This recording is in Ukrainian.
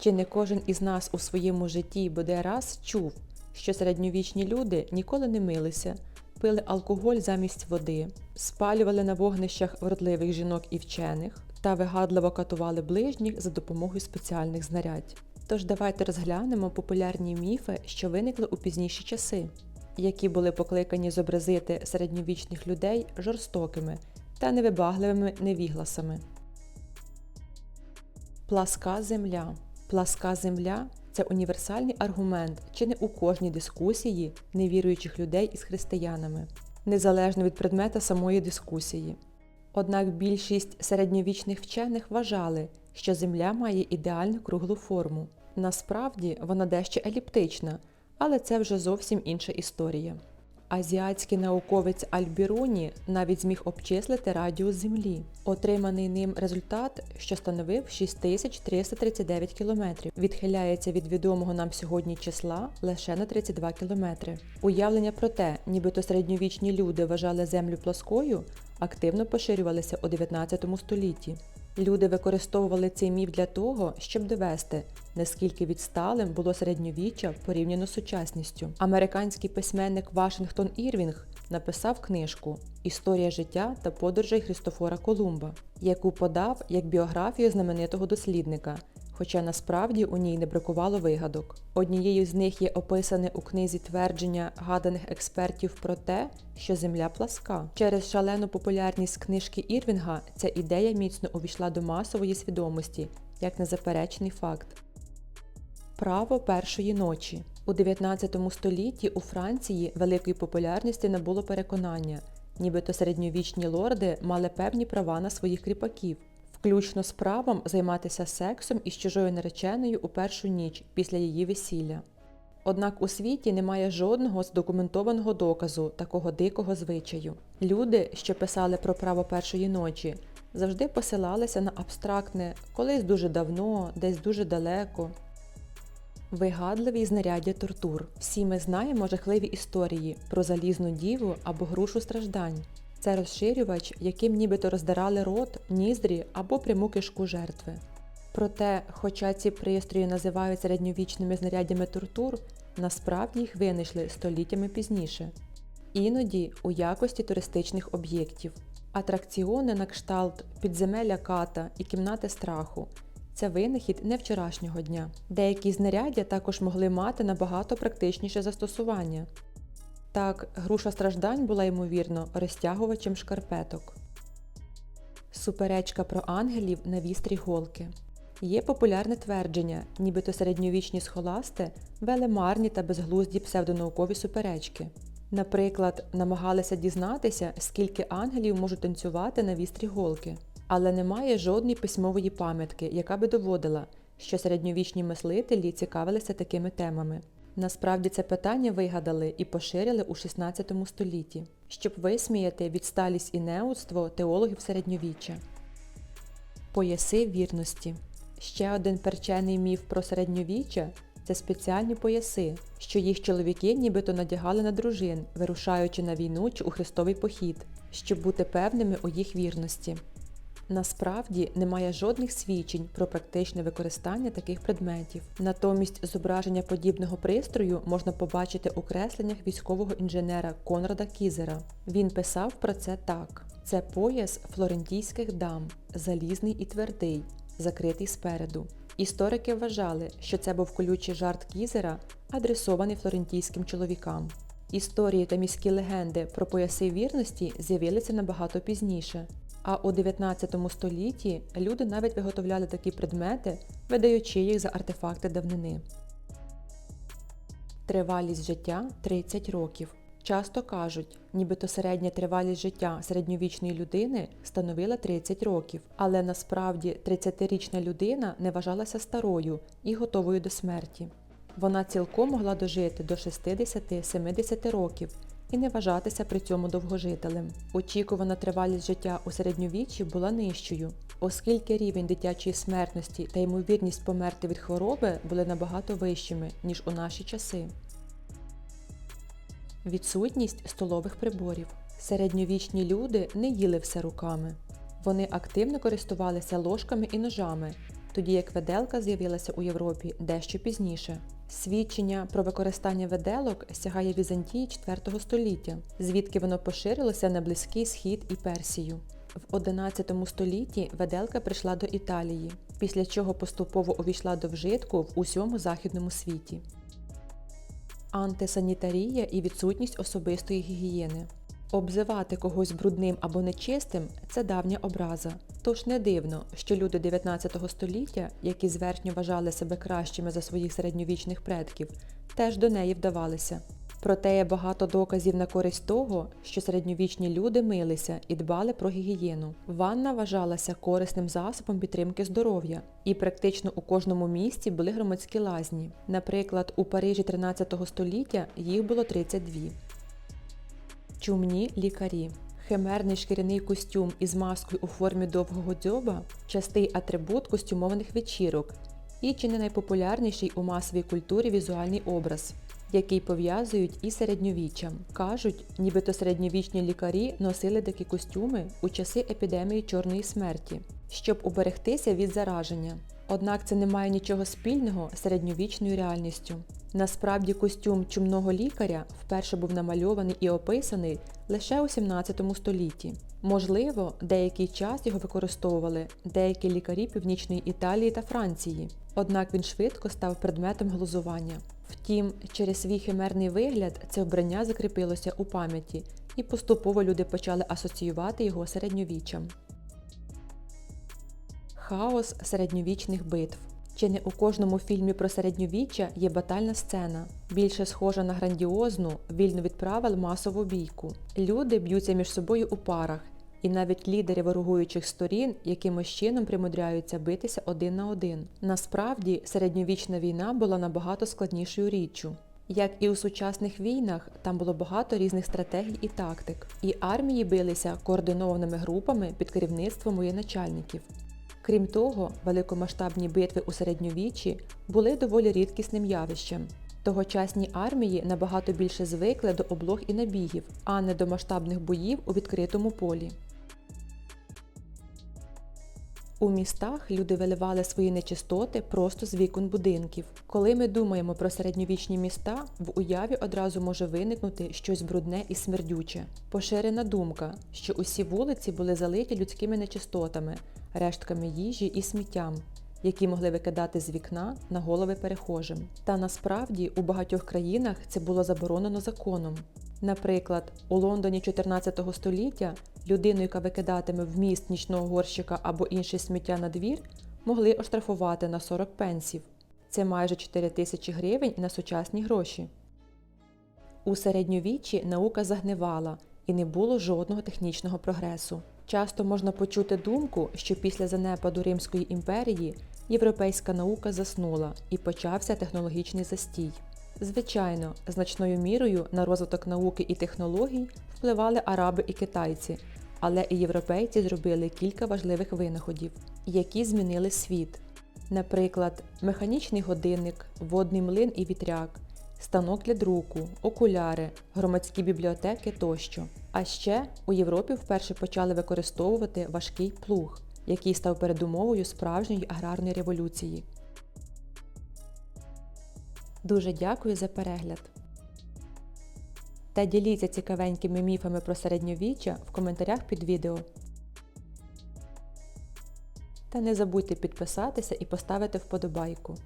Чи не кожен із нас у своєму житті бодай раз чув, що середньовічні люди ніколи не милися, пили алкоголь замість води, спалювали на вогнищах вродливих жінок і вчених та вигадливо катували ближніх за допомогою спеціальних знарядь. Тож давайте розглянемо популярні міфи, що виникли у пізніші часи, які були покликані зобразити середньовічних людей жорстокими та невибагливими невігласами. Пласка земля. Пласка земля це універсальний аргумент чи не у кожній дискусії невіруючих людей із християнами, незалежно від предмета самої дискусії. Однак більшість середньовічних вчених вважали, що Земля має ідеальну круглу форму. Насправді вона дещо еліптична, але це вже зовсім інша історія. Азіатський науковець Альбіруні навіть зміг обчислити радіус Землі. Отриманий ним результат, що становив 6339 км, відхиляється від відомого нам сьогодні числа лише на 32 км. Уявлення про те, нібито середньовічні люди вважали Землю плоскою, активно поширювалися у 19 столітті. Люди використовували цей міф для того, щоб довести, наскільки відсталим було середньовіччя порівняно з сучасністю. Американський письменник Вашингтон Ірвінг написав книжку Історія життя та подорожей Христофора Колумба, яку подав як біографію знаменитого дослідника. Хоча насправді у ній не бракувало вигадок. Однією з них є описане у книзі твердження гаданих експертів про те, що Земля пласка. Через шалену популярність книжки Ірвінга ця ідея міцно увійшла до масової свідомості, як незаперечний факт. Право першої ночі у 19 столітті у Франції великої популярності набуло переконання, нібито середньовічні лорди мали певні права на своїх кріпаків, включно з правом займатися сексом із чужою нареченою у першу ніч після її весілля. Однак у світі немає жодного здокументованого доказу такого дикого звичаю. Люди, що писали про право першої ночі, завжди посилалися на абстрактне колись дуже давно, десь дуже далеко. Вигадливі знаряддя тортур. Всі ми знаємо жахливі історії про залізну діву або грушу страждань. Це розширювач, яким нібито роздирали рот, ніздрі або пряму кишку жертви. Проте, хоча ці пристрої називають середньовічними знаряддями тортур, насправді їх винайшли століттями пізніше. Іноді у якості туристичних об'єктів. Атракціони на кшталт підземелля ката і кімнати страху це винахід не вчорашнього дня. Деякі знаряддя також могли мати набагато практичніше застосування. Так, груша страждань була ймовірно розтягувачем шкарпеток. Суперечка про ангелів на вістрі голки. Є популярне твердження, нібито середньовічні схоласти вели марні та безглузді псевдонаукові суперечки. Наприклад, намагалися дізнатися, скільки ангелів можуть танцювати на вістрі голки, але немає жодної письмової пам'ятки, яка би доводила, що середньовічні мислителі цікавилися такими темами. Насправді це питання вигадали і поширили у 16 столітті, щоб висміяти відсталість і неудство теологів середньовіччя. Пояси вірності. Ще один перчений міф про середньовіччя це спеціальні пояси, що їх чоловіки нібито надягали на дружин, вирушаючи на війну чи у хрестовий похід, щоб бути певними у їх вірності. Насправді немає жодних свідчень про практичне використання таких предметів. Натомість зображення подібного пристрою можна побачити у кресленнях військового інженера Конрада Кізера. Він писав про це так: це пояс флорентійських дам, залізний і твердий, закритий спереду. Історики вважали, що це був колючий жарт Кізера, адресований флорентійським чоловікам. Історії та міські легенди про пояси вірності з'явилися набагато пізніше. А у 19 столітті люди навіть виготовляли такі предмети, видаючи їх за артефакти давнини. Тривалість життя 30 років. Часто кажуть, нібито середня тривалість життя середньовічної людини становила 30 років, але насправді 30-річна людина не вважалася старою і готовою до смерті. Вона цілком могла дожити до 60-70 років і не вважатися при цьому довгожителем. Очікувана тривалість життя у середньовіччі була нижчою, оскільки рівень дитячої смертності та ймовірність померти від хвороби були набагато вищими, ніж у наші часи. Відсутність столових приборів. Середньовічні люди не їли все руками. Вони активно користувалися ложками і ножами, тоді як веделка з'явилася у Європі дещо пізніше. Свідчення про використання веделок сягає Візантії IV століття, звідки воно поширилося на Близький Схід і Персію. В XI столітті веделка прийшла до Італії, після чого поступово увійшла до вжитку в усьому західному світі. Антисанітарія і відсутність особистої гігієни. Обзивати когось брудним або нечистим це давня образа. Тож не дивно, що люди 19 століття, які зверхньо вважали себе кращими за своїх середньовічних предків, теж до неї вдавалися. Проте є багато доказів на користь того, що середньовічні люди милися і дбали про гігієну. Ванна вважалася корисним засобом підтримки здоров'я, і практично у кожному місті були громадські лазні. Наприклад, у Парижі 13 століття їх було 32. Чумні лікарі. Химерний шкіряний костюм із маскою у формі довгого дзьоба частий атрибут костюмованих вечірок і чи не найпопулярніший у масовій культурі візуальний образ, який пов'язують із середньовіччям. Кажуть, нібито середньовічні лікарі носили такі костюми у часи епідемії чорної смерті, щоб уберегтися від зараження. Однак це не має нічого спільного з середньовічною реальністю. Насправді костюм чумного лікаря вперше був намальований і описаний лише у 17 столітті. Можливо, деякий час його використовували деякі лікарі Північної Італії та Франції, однак він швидко став предметом глузування. Втім, через свій химерний вигляд це вбрання закріпилося у пам'яті, і поступово люди почали асоціювати його середньовіччям. Хаос середньовічних битв. Чи не у кожному фільмі про середньовіччя є батальна сцена, більше схожа на грандіозну, вільно від правил масову бійку. Люди б'ються між собою у парах, і навіть лідери ворогуючих сторін якимось чином примудряються битися один на один. Насправді, середньовічна війна була набагато складнішою річчю. Як і у сучасних війнах, там було багато різних стратегій і тактик, і армії билися координованими групами під керівництвом воєначальників. Крім того, великомасштабні битви у середньовіччі були доволі рідкісним явищем. Тогочасні армії набагато більше звикли до облог і набігів, а не до масштабних боїв у відкритому полі. У містах люди виливали свої нечистоти просто з вікон будинків. Коли ми думаємо про середньовічні міста, в уяві одразу може виникнути щось брудне і смердюче. Поширена думка, що усі вулиці були залиті людськими нечистотами, рештками їжі і сміттям, які могли викидати з вікна на голови перехожим. Та насправді у багатьох країнах це було заборонено законом. Наприклад, у Лондоні 14 століття людину, яка викидатиме в міст нічного горщика або інше сміття на двір, могли оштрафувати на 40 пенсів. Це майже 4 тисячі гривень на сучасні гроші. У середньовіччі наука загнивала і не було жодного технічного прогресу. Часто можна почути думку, що після занепаду Римської імперії європейська наука заснула і почався технологічний застій. Звичайно, значною мірою на розвиток науки і технологій впливали араби і китайці, але і європейці зробили кілька важливих винаходів, які змінили світ. Наприклад, механічний годинник, водний млин і вітряк, станок для друку, окуляри, громадські бібліотеки тощо. А ще у Європі вперше почали використовувати важкий плуг, який став передумовою справжньої аграрної революції. Дуже дякую за перегляд. Та діліться цікавенькими міфами про середньовіччя в коментарях під відео. Та не забудьте підписатися і поставити вподобайку.